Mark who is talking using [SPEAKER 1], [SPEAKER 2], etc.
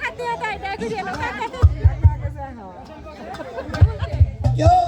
[SPEAKER 1] खाद्य होता है क्या होता है